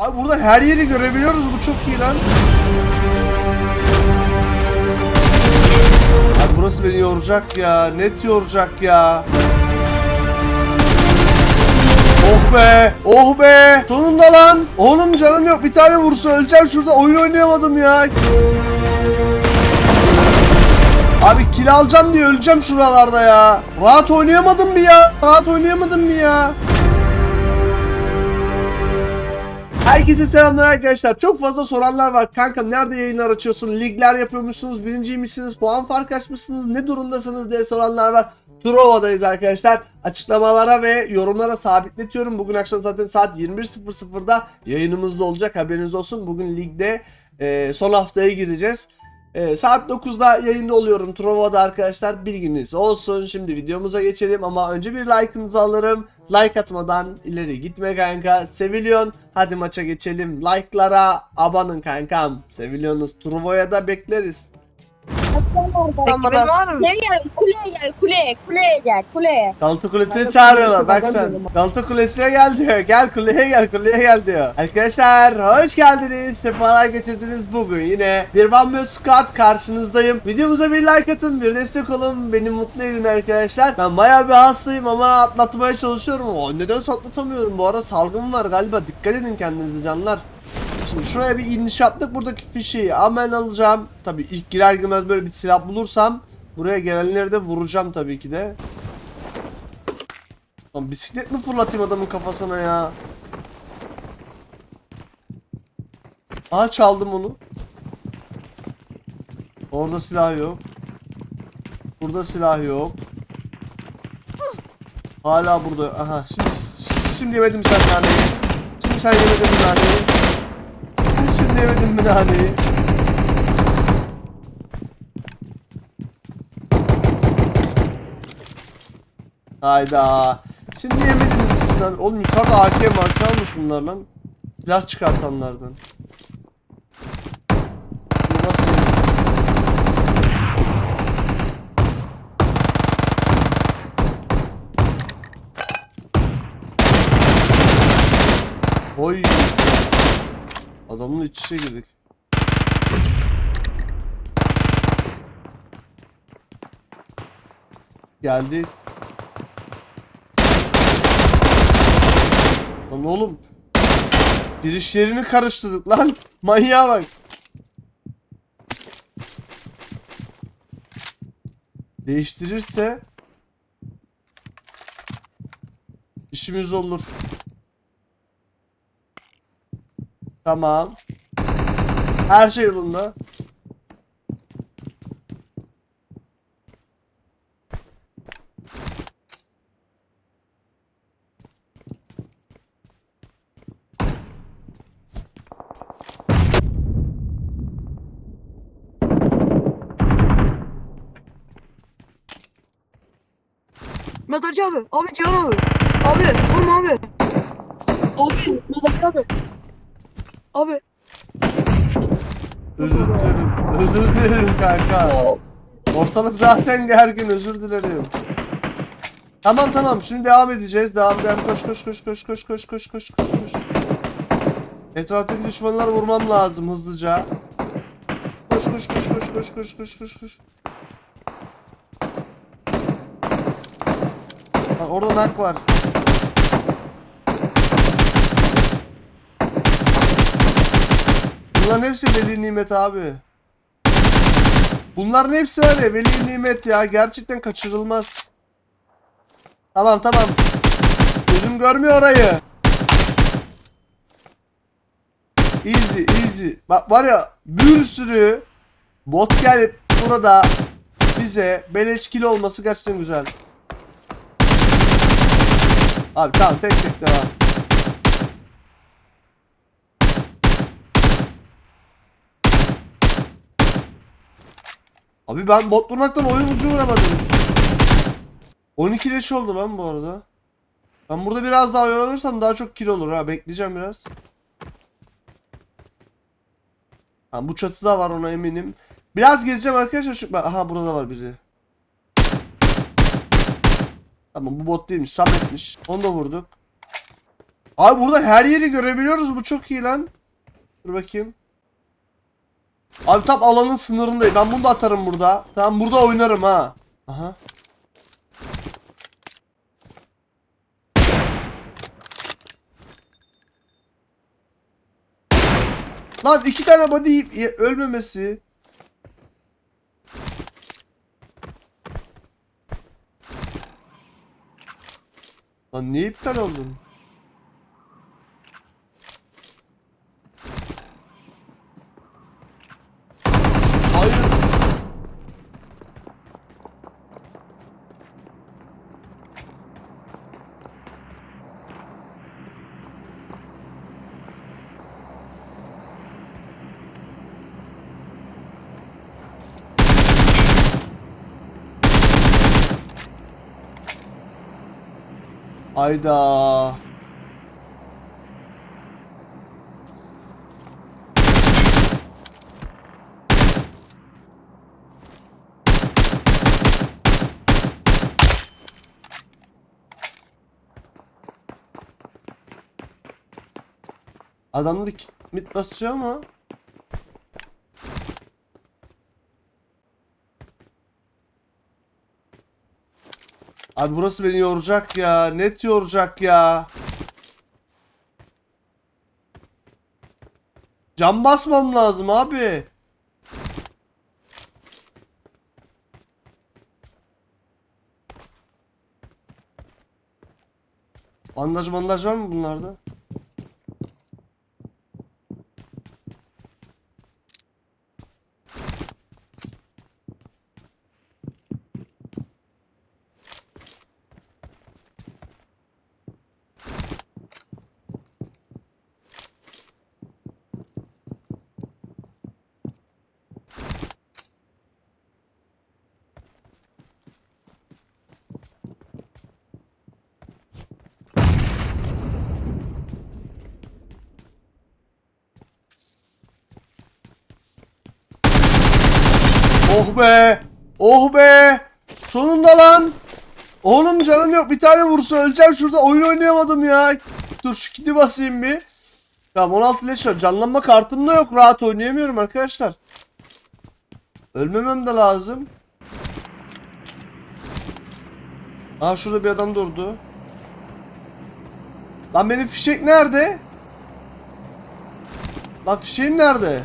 Abi burada her yeri görebiliyoruz. Bu çok iyi lan. Abi burası beni yoracak ya. Net yoracak ya. Oh be! Oh be! Sonunda lan! Oğlum canım yok. Bir tane vursa öleceğim şurada. Oyun oynayamadım ya. Abi kill alacağım diye öleceğim şuralarda ya. Rahat oynayamadım bir ya. Rahat oynayamadım bir ya. Herkese selamlar arkadaşlar. Çok fazla soranlar var. Kanka nerede yayınlar açıyorsun? Ligler yapıyormuşsunuz? Birinciymişsiniz? Puan fark açmışsınız? Ne durumdasınız diye soranlar var. Truova'dayız arkadaşlar. Açıklamalara ve yorumlara sabitletiyorum. Bugün akşam zaten saat 21.00'da yayınımızda olacak. Haberiniz olsun. Bugün ligde e, son haftaya gireceğiz. E, saat 9'da yayında oluyorum Trova'da arkadaşlar. Bilginiz olsun. Şimdi videomuza geçelim ama önce bir like'ınızı alırım. Like atmadan ileri gitme kanka. Seviliyon. Hadi maça geçelim. Like'lara abanın kankam. Seviliyorsunuz. Trova'ya da bekleriz. Ekibin var mı? Gel gel kuleye gel kuleye kuleye gel kuleye. Galata Kulesi'ne çağırıyorlar bak sen. Galata Kulesi'ne gel diyor. Gel kuleye gel kuleye gel diyor. Arkadaşlar hoş geldiniz. Sefalar getirdiniz bugün. Yine bir Man Squad karşınızdayım. Videomuza bir like atın, bir destek olun. Beni mutlu edin arkadaşlar. Ben bayağı bir hastayım ama atlatmaya çalışıyorum. O neden atlatamıyorum? Bu ara salgın var galiba. Dikkat edin kendinize canlar. Şimdi şuraya bir iniş yaptık. Buradaki fişeyi hemen alacağım. Tabii ilk girer girmez böyle bir silah bulursam buraya gelenleri de vuracağım tabii ki de. Lan bisiklet mi fırlatayım adamın kafasına ya? Aa çaldım onu. Orada silah yok. Burada silah yok. Hala burada. Aha şimdi şimdi yemedim sen naneyi. Şimdi sen yemedin mi indiremedim müdahaleyi. Hayda. Şimdi yemediniz sizden. Oğlum yukarıda AK marka almış bunlar lan. Silah çıkartanlardan. Oy. Adamın iç içe girdik. Geldi. Lan oğlum. Giriş yerini karıştırdık lan. Manyağa bak. Değiştirirse işimiz olur. Tamam. Her şey yolunda. Mezarcı abi. Abi Cihan abi. Abi vurma abi. Abi Mezarcı abi. Abi. Özür dilerim. Özür dilerim kanka. Ortalık zaten gergin özür dilerim. Tamam tamam şimdi devam edeceğiz. Devam devam koş koş koş koş koş koş koş koş koş koş. Etraftaki düşmanları vurmam lazım hızlıca. Koş koş koş koş koş koş koş koş koş. Orada nak var. Bunların hepsi veli nimet abi. Bunların hepsi var veli nimet ya. Gerçekten kaçırılmaz. Tamam tamam. Gözüm görmüyor orayı. Easy easy. Bak var ya bir sürü bot gelip burada bize beleş kill olması gerçekten güzel. Abi tamam tek tek devam. Abi ben bot vurmaktan oyun ucu vuramadım. 12 leş oldu lan bu arada. Ben burada biraz daha oyalanırsam daha çok kill olur ha. Bekleyeceğim biraz. Ha, bu çatıda var ona eminim. Biraz gezeceğim arkadaşlar. Şu... ben- Aha burada var biri. Tamam bu bot değilmiş. Samet'miş. Onu da vurduk. Abi burada her yeri görebiliyoruz. Bu çok iyi lan. Dur bakayım. Abi tam alanın sınırındayım. Ben bunu da atarım burada. Tamam burada oynarım ha. Aha. Lan iki tane body ölmemesi. Lan niye iptal oldun? Hayır. Ayda. Adam da kit mit basıyor ama. Abi burası beni yoracak ya. Net yoracak ya. Cam basmam lazım abi. Bandaj bandaj var mı bunlarda? Oh be! Oh be! Sonunda lan! Oğlum canım yok bir tane vursa öleceğim şurada oyun oynayamadım ya. Dur şu kiti basayım bir. Tamam 16 leş var. Canlanma kartım da yok. Rahat oynayamıyorum arkadaşlar. Ölmemem de lazım. Aa şurada bir adam durdu. Lan benim fişek nerede? Lan fişeğim nerede?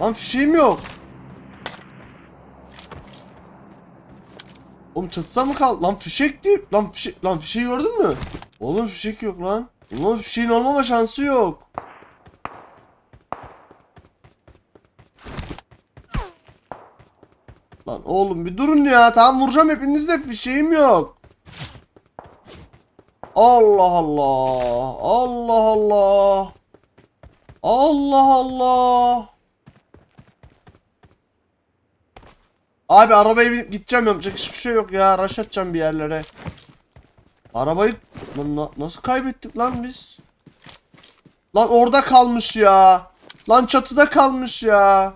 Lan fişeğim yok. Oğlum çatıda mı kaldı? Lan fişek değil. Lan fişek, lan fişeği gördün mü? Oğlum fişek yok lan. Oğlum fişeğin olmama şansı yok. Lan oğlum bir durun ya. Tamam vuracağım hepinizde fişeğim yok. Allah Allah. Allah Allah. Allah Allah. Abi arabaya binip gideceğim yapacak hiçbir şey yok ya. Rush atacağım bir yerlere. Arabayı lan na- nasıl kaybettik lan biz? Lan orada kalmış ya. Lan çatıda kalmış ya.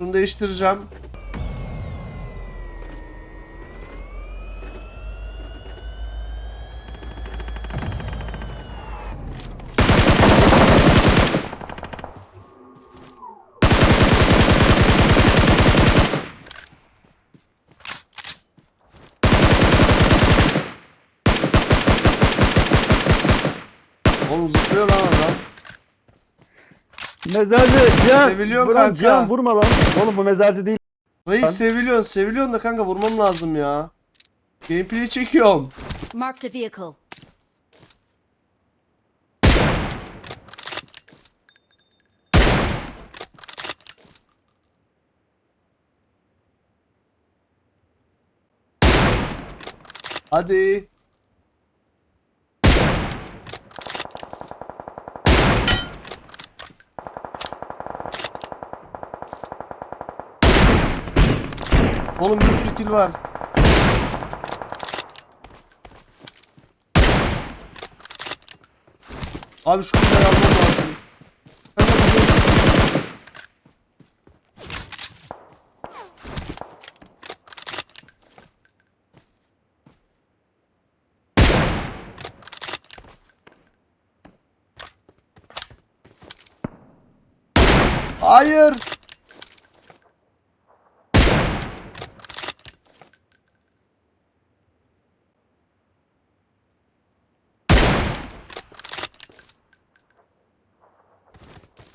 Bunu değiştireceğim. Zıplıyor lan adam. Mezarcı Cihan. Seviliyor Bırak kanka. Cihan vurma lan. Oğlum bu mezarcı değil. Reis seviliyorsun, seviliyorsun da kanka vurmam lazım ya. Gameplay'i çekiyorum. Marked a vehicle. Hadi. Oğlum bir sürü kill var. Abi şu kutuya almam lazım. Hayır.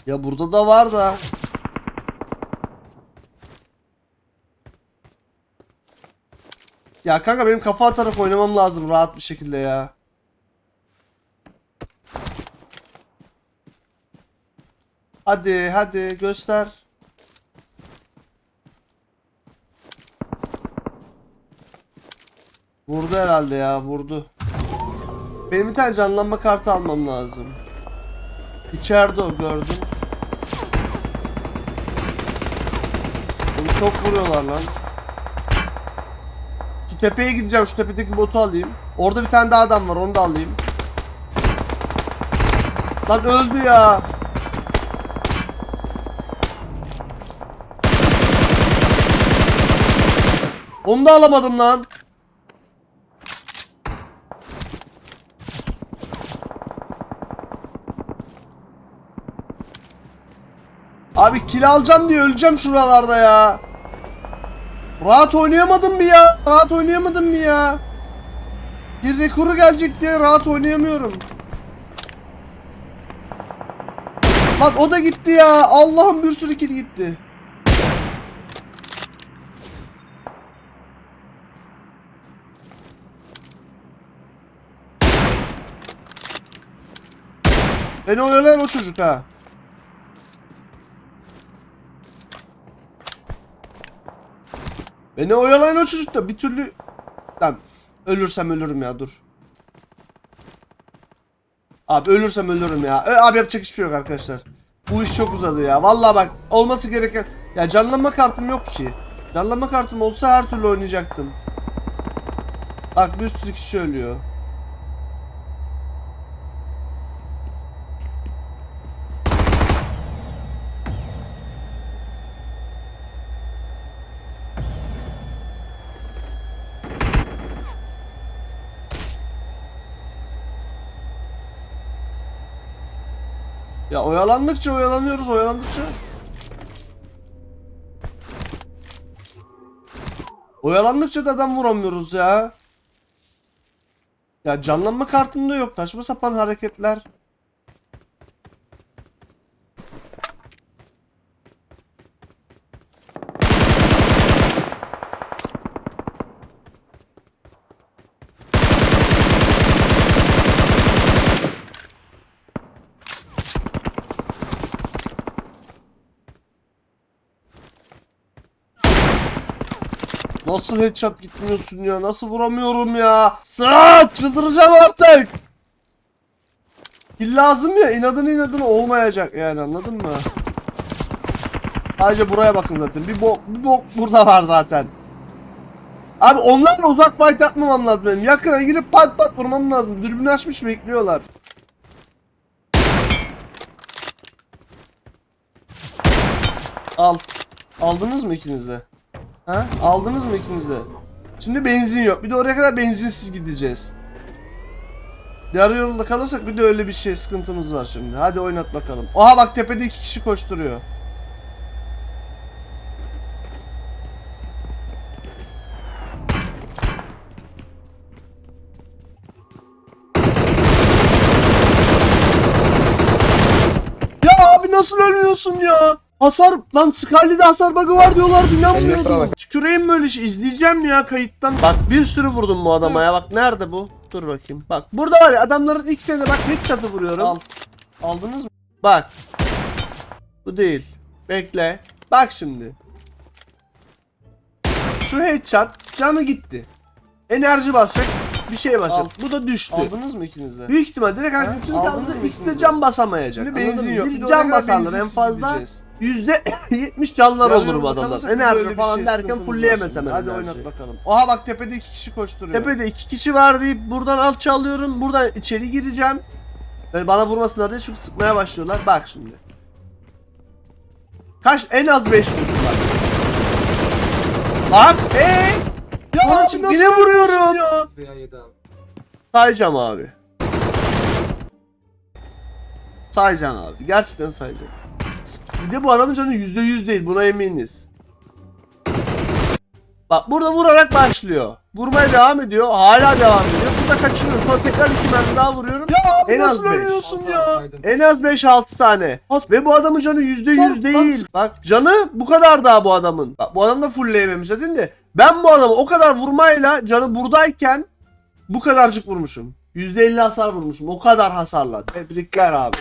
Ya burada da var da. Ya kanka benim kafa atarak oynamam lazım rahat bir şekilde ya. Hadi hadi göster. Vurdu herhalde ya vurdu. Benim bir tane canlanma kartı almam lazım. İçeride o gördüm. Çok vuruyorlar lan. Şu tepeye gideceğim şu tepedeki botu alayım. Orada bir tane daha adam var onu da alayım. Lan öldü ya. Onu da alamadım lan. Abi kill alacağım diye öleceğim şuralarda ya. Rahat oynayamadım bir ya. Rahat oynayamadım bir ya. Bir rekoru gelecek diye rahat oynayamıyorum. Bak o da gitti ya. Allah'ım bir sürü kill gitti. Beni oyalayan o çocuk ha. Beni oyalayan o çocuk da bir türlü... Lan ölürsem ölürüm ya dur. Abi ölürsem ölürüm ya. Ö, abi yapacak hiçbir şey yok arkadaşlar. Bu iş çok uzadı ya. Vallahi bak olması gereken... Ya canlanma kartım yok ki. Canlanma kartım olsa her türlü oynayacaktım. Bak bir sürü kişi ölüyor. Oyalandıkça oyalanıyoruz oyalandıkça. Oyalandıkça da adam vuramıyoruz ya. Ya canlanma kartımda yok. Saçma sapan hareketler. Nasıl headshot gitmiyorsun ya? Nasıl vuramıyorum ya? Sırat çıldıracağım artık. Kill lazım ya inadına inadına olmayacak yani anladın mı? Sadece buraya bakın zaten. Bir bok, bir bok burada var zaten. Abi onlarla uzak fight atmamam lazım benim. Yakına girip pat pat vurmam lazım. Dürbünü açmış bekliyorlar. Al. Aldınız mı ikiniz? Ha? Aldınız mı ikiniz de? Şimdi benzin yok. Bir de oraya kadar benzinsiz gideceğiz. Yarı yolda kalırsak bir de öyle bir şey sıkıntımız var şimdi. Hadi oynat bakalım. Oha bak tepede iki kişi koşturuyor. Ya abi nasıl ölmüyorsun ya? Hasar lan Scarlet'de hasar bug'ı var diyorlardı inanmıyordum. Tüküreyim böyle şey izleyeceğim ya kayıttan. Bak bir sürü vurdum bu adama ya bak nerede bu? Dur bakayım. Bak burada var ya adamların ilk sene bak headshot'ı vuruyorum. Al. Aldınız mı? Bak. Bu değil. Bekle. Bak şimdi. Şu headshot canı gitti. Enerji basacak. Bir şey basacak. Bu da düştü. Aldınız mı ikiniz de? Büyük ihtimal direkt arkasını kaldı. X'de can basamayacak. Şimdi benzin yok. Bir can basarlar en fazla. Yüzde %70 canlar olur bu adamlar. Enerji falan derken fullleyemezsem Hadi oynat bakalım. Oha bak tepede iki kişi koşturuyor. Tepede iki kişi var deyip buradan alça alıyorum. Buradan içeri gireceğim. Yani bana vurmasınlar diye çünkü sıkmaya başlıyorlar. Bak şimdi. Kaç? En az 5 vurdular. Bak. Hey. Ya yine vuruyorum. Ya. Sayacağım abi. Sayacağım abi. Gerçekten sayacağım. Bir de bu adamın canı %100 değil buna eminiz. Bak burada vurarak başlıyor. Vurmaya devam ediyor. Hala devam ediyor. Burada kaçırıyor. Sonra tekrar iki mermi daha vuruyorum. Ya En az nasıl ölüyorsun ya? En az 5-6 tane. Ve bu adamın canı %100 Sen- değil. Bak canı bu kadar daha bu adamın. Bak bu adam da fullleyememiş zaten de. Ben bu adamı o kadar vurmayla canı buradayken bu kadarcık vurmuşum. %50 hasar vurmuşum. O kadar hasarla. Tebrikler abi.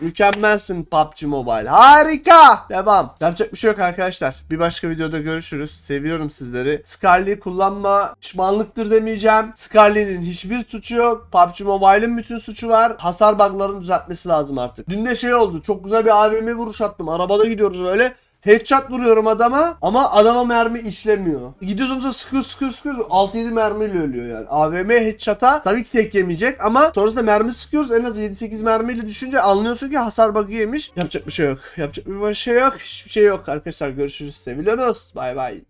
Mükemmelsin PUBG Mobile. Harika. Devam. Yapacak bir şey yok arkadaşlar. Bir başka videoda görüşürüz. Seviyorum sizleri. Scarlet'i kullanma pişmanlıktır demeyeceğim. Scarlet'in hiçbir suçu yok. PUBG Mobile'in bütün suçu var. Hasar bug'larını düzeltmesi lazım artık. Dün de şey oldu. Çok güzel bir AVM vuruş attım. Arabada gidiyoruz öyle. Headshot vuruyorum adama ama adama mermi işlemiyor. Gidiyorsun sonra sıkıyor sıkıyor sıkıyor 6-7 mermiyle ölüyor yani. AVM headshot'a tabii ki tek yemeyecek ama sonrasında mermi sıkıyoruz en az 7-8 mermiyle düşünce anlıyorsun ki hasar bug'ı yemiş. Yapacak bir şey yok. Yapacak bir şey yok. Hiçbir şey yok arkadaşlar görüşürüz. Seviyorsunuz. Bay bay.